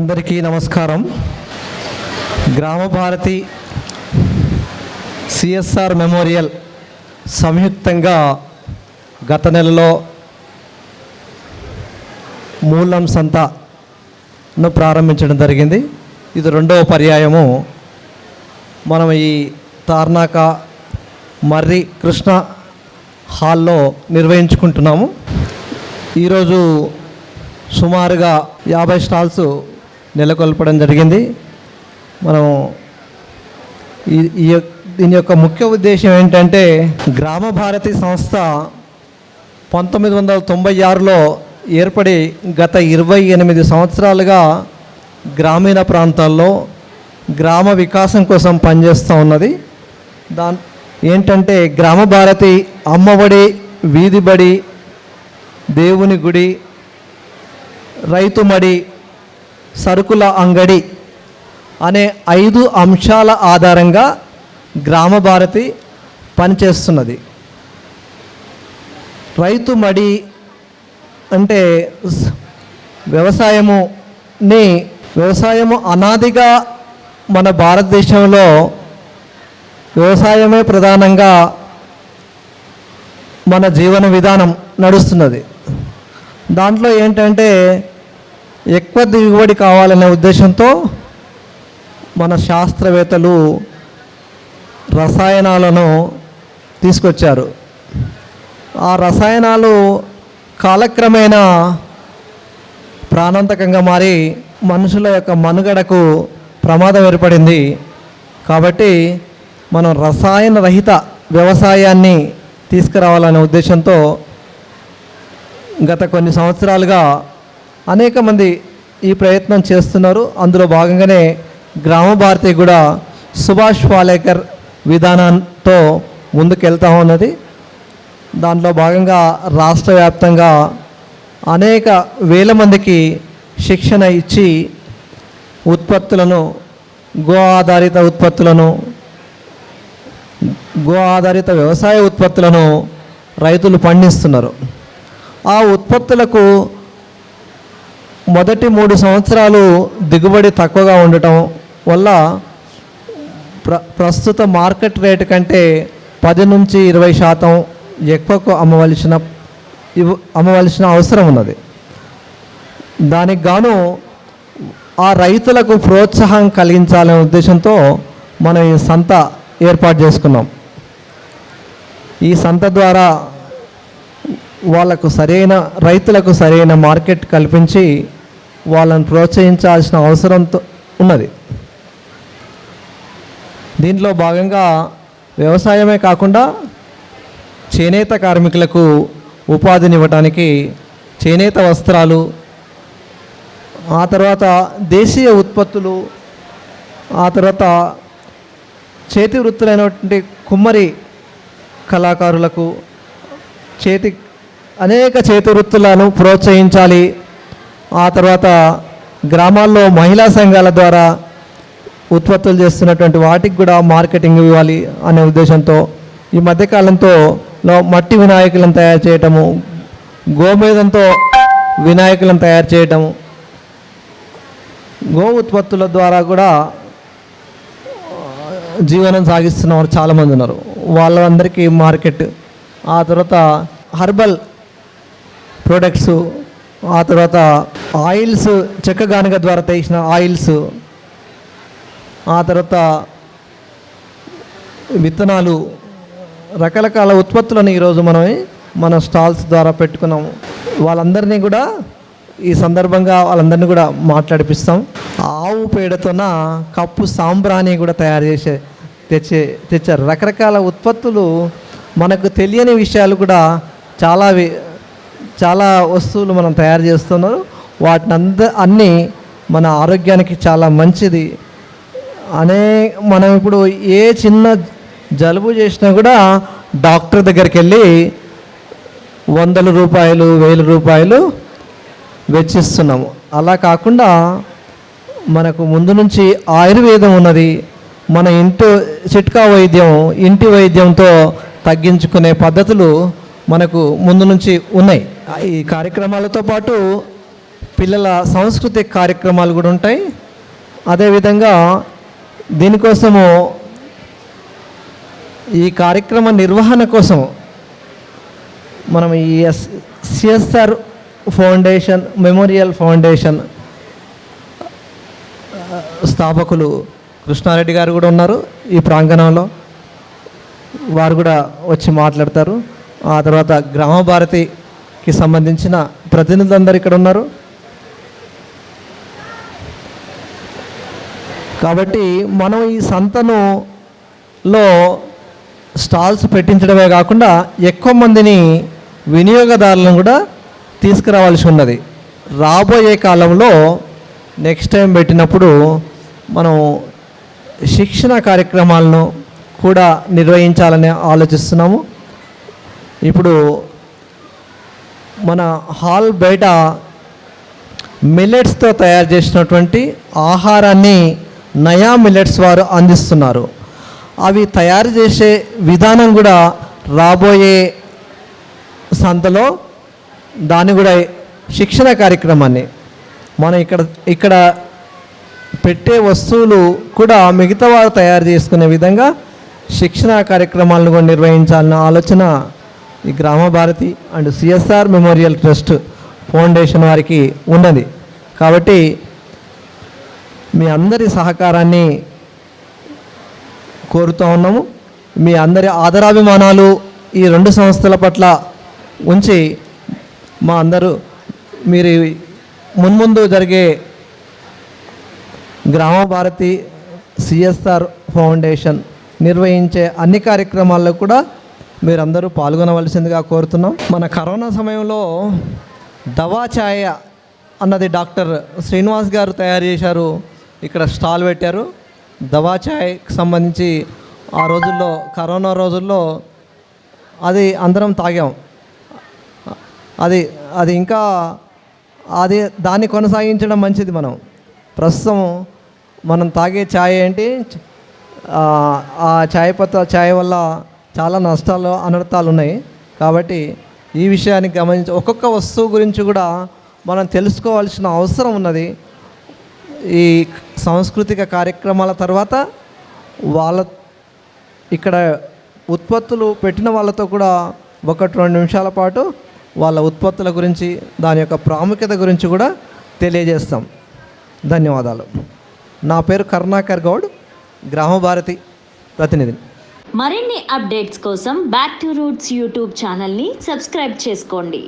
అందరికీ నమస్కారం. గ్రామ భారతి సిఎస్ఆర్ మెమోరియల్ సంయుక్తంగా గత నెలలో మూలం సంతను ప్రారంభించడం జరిగింది. ఇది రెండవ పర్యాయము. మనం ఈ తార్నాక మర్రి కృష్ణ హాల్లో నిర్వహించుకుంటున్నాము. ఈరోజు సుమారుగా యాభై స్టాల్స్ నెలకొల్పడం జరిగింది. మనం ఈ ఈ దీని యొక్క ముఖ్య ఉద్దేశం ఏంటంటే గ్రామ భారతి సంస్థ పంతొమ్మిది వందల తొంభై ఆరులో ఏర్పడి గత ఇరవై ఎనిమిది సంవత్సరాలుగా గ్రామీణ ప్రాంతాల్లో గ్రామ వికాసం కోసం పనిచేస్తూ ఉన్నది. దాన్ ఏంటంటే గ్రామ భారతి అమ్మఒడి వీధిబడి దేవుని గుడి రైతుమడి సరుకుల అంగడి అనే ఐదు అంశాల ఆధారంగా గ్రామ భారతి పనిచేస్తున్నది. రైతు మడి అంటే వ్యవసాయముని వ్యవసాయము అనాదిగా మన భారతదేశంలో వ్యవసాయమే ప్రధానంగా మన జీవన విధానం నడుస్తున్నది. దాంట్లో ఏంటంటే ఎక్కువ దిగుబడి కావాలనే ఉద్దేశంతో మన శాస్త్రవేత్తలు రసాయనాలను తీసుకొచ్చారు. ఆ రసాయనాలు కాలక్రమేణా ప్రాణాంతకంగా మారి మనుషుల యొక్క మనుగడకు ప్రమాదం ఏర్పడింది. కాబట్టి మనం రసాయన రహిత వ్యవసాయాన్ని తీసుకురావాలనే ఉద్దేశంతో గత కొన్ని సంవత్సరాలుగా అనేక మంది ఈ ప్రయత్నం చేస్తున్నారు. అందులో భాగంగానే గ్రామ భారతి కూడా సుభాష్ పాలేకర్ విధానంతో ముందుకెళ్తా ఉన్నది. దాంట్లో భాగంగా రాష్ట్ర వ్యాప్తంగా అనేక వేల మందికి శిక్షణ ఇచ్చి ఉత్పత్తులను గో ఆధారిత ఉత్పత్తులను గో ఆధారిత వ్యవసాయ ఉత్పత్తులను రైతులు పండిస్తున్నారు. ఆ ఉత్పత్తులకు మొదటి మూడు సంవత్సరాలు దిగుబడి తక్కువగా ఉండటం వల్ల ప్ర ప్రస్తుత మార్కెట్ రేటు కంటే పది నుంచి ఇరవై శాతం ఎక్కువకు అమ్మవలసిన ఇవ్ అమ్మవలసిన అవసరం ఉన్నది. దానికి గాను ఆ రైతులకు ప్రోత్సాహం కలిగించాలనే ఉద్దేశంతో మనం ఈ సంత ఏర్పాటు చేసుకున్నాం. ఈ సంత ద్వారా వాళ్ళకు సరైన రైతులకు సరైన మార్కెట్ కల్పించి వాళ్ళని ప్రోత్సహించాల్సిన అవసరంతో ఉన్నది. దీంట్లో భాగంగా వ్యవసాయమే కాకుండా చేనేత కార్మికులకు ఉపాధినివ్వటానికి చేనేత వస్త్రాలు ఆ తర్వాత దేశీయ ఉత్పత్తులు ఆ తర్వాత చేతి వృత్తులైనటువంటి కుమ్మరి కళాకారులకు చేతి అనేక చేతి వృత్తులను ప్రోత్సహించాలి. ఆ తర్వాత గ్రామాల్లో మహిళా సంఘాల ద్వారా ఉత్పత్తులు చేస్తున్నటువంటి వాటికి కూడా మార్కెటింగ్ ఇవ్వాలి అనే ఉద్దేశంతో ఈ మధ్యకాలంతో మట్టి వినాయకులను తయారు చేయటము గోమేదంతో వినాయకులను తయారు చేయటము గో ఉత్పత్తుల ద్వారా కూడా జీవనం సాగిస్తున్న వారు చాలామంది ఉన్నారు. వాళ్ళందరికీ మార్కెట్ ఆ తర్వాత హర్బల్ ప్రొడక్ట్స్ ఆ తర్వాత ఆయిల్స్ చెక్క గానుగ ద్వారా తీసిన ఆయిల్స్ ఆ తర్వాత విత్తనాలు రకరకాల ఉత్పత్తులను ఈరోజు మనం మన స్టాల్స్ ద్వారా పెట్టుకున్నాము. వాళ్ళందరినీ కూడా ఈ సందర్భంగా వాళ్ళందరినీ కూడా మాట్లాడిపిస్తాం. ఆవు పేడతోన కప్పు సాంబ్రాణి కూడా తయారు చేసే తెచ్చే తెచ్చారు. రకరకాల ఉత్పత్తులు మనకు తెలియని విషయాలు కూడా చాలా చాలా వస్తువులు మనం తయారు చేస్తున్నారు. వాటిని అంద అన్నీ మన ఆరోగ్యానికి చాలా మంచిది. అనే మనం ఇప్పుడు ఏ చిన్న జలుబు చేసినా కూడా డాక్టర్ దగ్గరికి వెళ్ళి వందల రూపాయలు వేల రూపాయలు వెచ్చిస్తున్నాము. అలా కాకుండా మనకు ముందు నుంచి ఆయుర్వేదం ఉన్నది. మన ఇంటి చిట్కా వైద్యం ఇంటి వైద్యంతో తగ్గించుకునే పద్ధతులు మనకు ముందు నుంచి ఉన్నాయి. ఈ కార్యక్రమాలతో పాటు పిల్లల సాంస్కృతిక కార్యక్రమాలు కూడా ఉంటాయి. అదేవిధంగా దీనికోసము ఈ కార్యక్రమ నిర్వహణ కోసం మనం ఈ S CSR foundation memorial foundation స్థాపకులు కృష్ణారెడ్డి గారు కూడా ఉన్నారు ఈ ప్రాంగణంలో. వారు కూడా వచ్చి మాట్లాడతారు. ఆ తర్వాత గ్రామ భారతికి సంబంధించిన ప్రతినిధులందరూ ఇక్కడ ఉన్నారు. కాబట్టి మనం ఈ సంతనులో స్టాల్స్ పెట్టించడమే కాకుండా ఎక్కువ మందిని వినియోగదారులను కూడా తీసుకురావాల్సి ఉన్నది. రాబోయే కాలంలో నెక్స్ట్ టైం పెట్టినప్పుడు మనం శిక్షణ కార్యక్రమాలను కూడా నిర్వహించాలని ఆలోచిస్తున్నాము. ఇప్పుడు మన హాల్ బయట మిల్లెట్స్తో తయారు చేసినటువంటి ఆహారాన్ని నయా మిల్లెట్స్ వారు అందిస్తున్నారు. అవి తయారు చేసే విధానం కూడా రాబోయే సంతలో దాన్ని కూడా శిక్షణ కార్యక్రమాన్ని మనం ఇక్కడ ఇక్కడ పెట్టే వస్తువులు కూడా మిగతా వారు తయారు చేసుకునే విధంగా శిక్షణ కార్యక్రమాలను కూడా నిర్వహించాలన్న ఆలోచన ఈ Grama Bharathi and CSR memorial trust foundation వారికి ఉన్నది. కాబట్టి మీ అందరి సహకారాన్ని కోరుతూ ఉన్నాము. మీ అందరి ఆదరాభిమానాలు ఈ రెండు సంస్థల పట్ల ఉంచి మా అందరూ మీరు మున్ముందు జరిగే గ్రామ భారతి సిఎస్ఆర్ ఫౌండేషన్ నిర్వహించే అన్ని కార్యక్రమాల్లో కూడా మీరందరూ పాల్గొనవలసిందిగా కోరుతున్నాం. మన కరోనా సమయంలో దవా ఛాయ అన్నది డాక్టర్ శ్రీనివాస్ గారు తయారు చేశారు. ఇక్కడ స్టాల్ పెట్టారు. దవాచాయ్కి సంబంధించి ఆ రోజుల్లో కరోనా రోజుల్లో అది అందరం తాగాం. అది అది ఇంకా అది దాన్ని కొనసాగించడం మంచిది మనం. ప్రస్తుతం మనం తాగే ఛాయ్ ఏంటి? ఆ, ఆ ఛాయ్ పత్త ఛాయ్ వల్ల చాలా నష్టాలు అనర్థాలు ఉన్నాయి. కాబట్టి ఈ విషయాన్ని గమనించి ఒక్కొక్క వస్తువు గురించి కూడా మనం తెలుసుకోవాల్సిన అవసరం ఉన్నది. ఈ సాంస్కృతిక కార్యక్రమాల తర్వాత వాళ్ళ ఇక్కడ ఉత్పత్తులు పెట్టిన వాళ్ళతో కూడా ఒకటి రెండు నిమిషాల పాటు వాళ్ళ ఉత్పత్తుల గురించి దాని యొక్క ప్రాముఖ్యత గురించి కూడా తెలియజేస్తాం. ధన్యవాదాలు. నా పేరు కర్ణాకర్ గౌడ్ గ్రామ భారతి ప్రతినిధిని మరిన్ని అప్డేట్స్ కోసం బ్యాక్ టు రూట్స్ యూట్యూబ్ ఛానల్ని సబ్స్క్రైబ్ చేసుకోండి.